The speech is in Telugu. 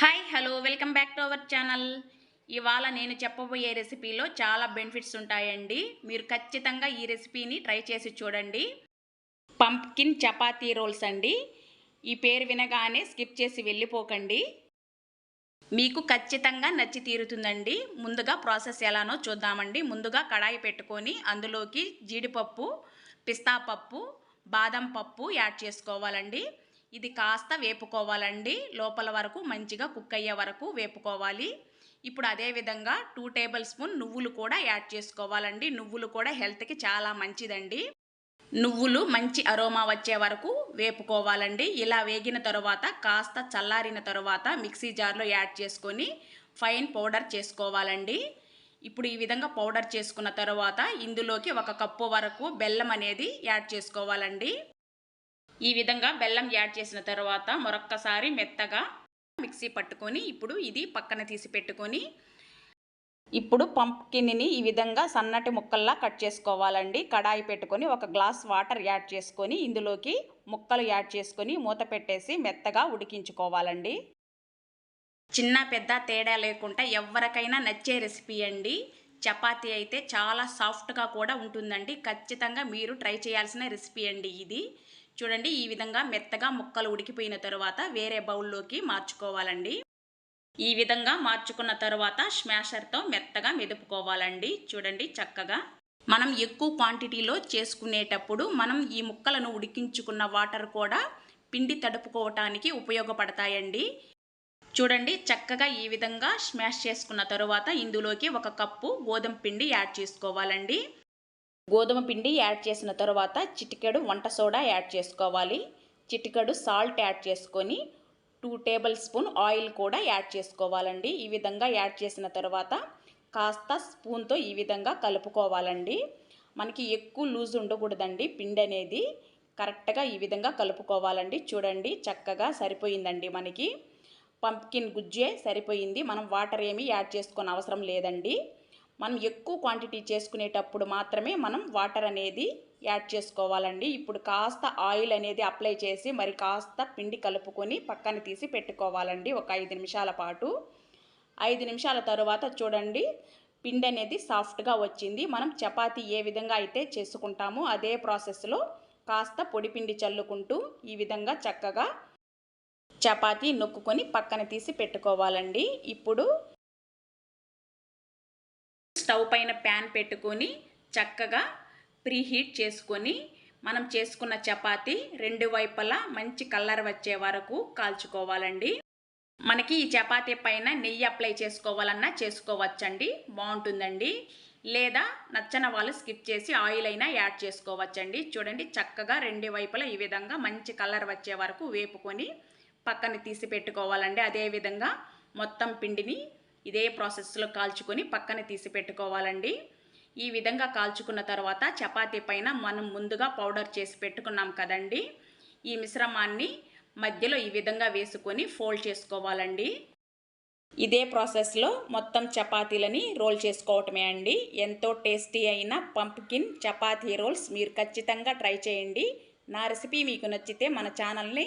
Hi hello welcome back to our channel ఇవాళ నేను చెప్పబోయే రెసిపీలో చాలా బెనిఫిట్స్ ఉంటాయండి. మీరు ఖచ్చితంగా ఈ రెసిపీని ట్రై చేసి చూడండి. పంప్కిన్ చపాతీ రోల్స్ అండి. ఈ పేరు వినగానే స్కిప్ చేసి వెళ్ళిపోకండి. మీకు ఖచ్చితంగా నచ్చి తీరుతుందండి. ముందుగా ప్రాసెస్ ఎలానో చూద్దామండి. ముందుగా కడాయి పెట్టుకొని అందులోకి జీడిపప్పు పిస్తా పప్పు బాదం పప్పు యాడ్ చేసుకోవాలండి. ఇది కాస్త వేపుకోవాలండి. లోపల వరకు మంచిగా కుక్ అయ్యే వరకు వేపుకోవాలి. ఇప్పుడు అదే విధంగా టూ టేబుల్ స్పూన్ నువ్వులు కూడా యాడ్ చేసుకోవాలండి. నువ్వులు కూడా హెల్త్కి చాలా మంచిదండి. నువ్వులు మంచి అరోమా వచ్చే వరకు వేపుకోవాలండి. ఇలా వేగిన తర్వాత కాస్త చల్లారిన తర్వాత మిక్సీ జార్లో యాడ్ చేసుకొని ఫైన్ పౌడర్ చేసుకోవాలండి. ఇప్పుడు ఈ విధంగా పౌడర్ చేసుకున్న తర్వాత ఇందులోకి ఒక కప్పు వరకు బెల్లం అనేది యాడ్ చేసుకోవాలండి. ఈ విధంగా బెల్లం యాడ్ చేసిన తర్వాత మరొక్కసారి మెత్తగా మిక్సీ పట్టుకొని ఇప్పుడు ఇది పక్కన తీసి పెట్టుకొని ఇప్పుడు పంప్కిన్ని ఈ విధంగా సన్నటి ముక్కల్లా కట్ చేసుకోవాలండి. కడాయి పెట్టుకొని ఒక గ్లాస్ వాటర్ యాడ్ చేసుకొని ఇందులోకి ముక్కలు యాడ్ చేసుకొని మూత పెట్టేసి మెత్తగా ఉడికించుకోవాలండి. చిన్న పెద్ద తేడా లేకుండా ఎవరికైనా నచ్చే రెసిపీ అండి. చపాతీ అయితే చాలా సాఫ్ట్గా కూడా ఉంటుందండి. ఖచ్చితంగా మీరు ట్రై చేయాల్సిన రెసిపీ అండి ఇది. చూడండి ఈ విధంగా మెత్తగా ముక్కలు ఉడికిపోయిన తర్వాత వేరే బౌల్లోకి మార్చుకోవాలండి. ఈ విధంగా మార్చుకున్న తర్వాత స్మాషర్తో మెత్తగా మెదుపుకోవాలండి. చూడండి చక్కగా. మనం ఎక్కువ క్వాంటిటీలో చేసుకునేటప్పుడు మనం ఈ ముక్కలను ఉడికించుకున్న వాటర్ కూడా పిండి తడుపుకోవటానికి ఉపయోగపడతాయండి. చూడండి చక్కగా ఈ విధంగా స్మాష్ చేసుకున్న తరువాత ఇందులోకి ఒక కప్పు గోధుమ పిండి యాడ్ చేసుకోవాలండి. గోధుమ పిండి యాడ్ చేసిన తర్వాత చిటికెడు వంట సోడా యాడ్ చేసుకోవాలి. చిటికెడు సాల్ట్ యాడ్ చేసుకొని టూ టేబుల్ స్పూన్ ఆయిల్ కూడా యాడ్ చేసుకోవాలండి. ఈ విధంగా యాడ్ చేసిన తర్వాత కాస్త స్పూన్తో ఈ విధంగా కలుపుకోవాలండి. మనకి ఎక్కువ లూజ్ ఉండకూడదండి పిండి అనేది. కరెక్ట్గా ఈ విధంగా కలుపుకోవాలండి. చూడండి చక్కగా సరిపోయిందండి మనకి. పంప్కిన్ గుజ్జే సరిపోయింది. మనం వాటర్ ఏమీ యాడ్ చేసుకొని అవసరం లేదండి. మనం ఎక్కువ క్వాంటిటీ చేసుకునేటప్పుడు మాత్రమే మనం వాటర్ అనేది యాడ్ చేసుకోవాలండి. ఇప్పుడు కాస్త ఆయిల్ అనేది అప్లై చేసి మరి కాస్త పిండి కలుపుకొని పక్కన తీసి పెట్టుకోవాలండి ఒక ఐదు నిమిషాల పాటు. ఐదు నిమిషాల తరువాత చూడండి పిండి అనేది సాఫ్ట్గా వచ్చింది. మనం చపాతీ ఏ విధంగా అయితే చేసుకుంటామో అదే ప్రాసెస్లో కాస్త పొడి పిండి చల్లుకుంటూ ఈ విధంగా చక్కగా చపాతీ నొక్కుకొని పక్కన తీసి పెట్టుకోవాలండి. ఇప్పుడు స్టవ్ పైన ప్యాన్ పెట్టుకొని చక్కగా ప్రీహీట్ చేసుకొని మనం చేసుకున్న చపాతి రెండు వైపులా మంచి కలర్ వచ్చే వరకు కాల్చుకోవాలండి. మనకి ఈ చపాతీ పైన నెయ్యి అప్లై చేసుకోవాలన్నా చేసుకోవచ్చండి. బాగుంటుందండి. లేదా నచ్చన వాళ్ళు స్కిప్ చేసి ఆయిల్ అయినా యాడ్ చేసుకోవచ్చండి. చూడండి చక్కగా రెండు వైపులా ఈ విధంగా మంచి కలర్ వచ్చే వరకు వేపుకొని పక్కన తీసి పెట్టుకోవాలండి. అదేవిధంగా మొత్తం పిండిని ఇదే ప్రాసెస్లో కాల్చుకొని పక్కన తీసి పెట్టుకోవాలండి. ఈ విధంగా కాల్చుకున్న తర్వాత చపాతీ పైన మనం ముందుగా పౌడర్ చేసి పెట్టుకున్నాం కదండి. ఈ మిశ్రమాన్ని మధ్యలో ఈ విధంగా వేసుకొని ఫోల్డ్ చేసుకోవాలండి. ఇదే ప్రాసెస్లో మొత్తం చపాతీలని రోల్ చేసుకోవటమే అండి. ఎంతో టేస్టీ అయిన పంప్కిన్ చపాతీ రోల్స్ మీరు ఖచ్చితంగా ట్రై చేయండి. నా రెసిపీ మీకు నచ్చితే మన ఛానల్ని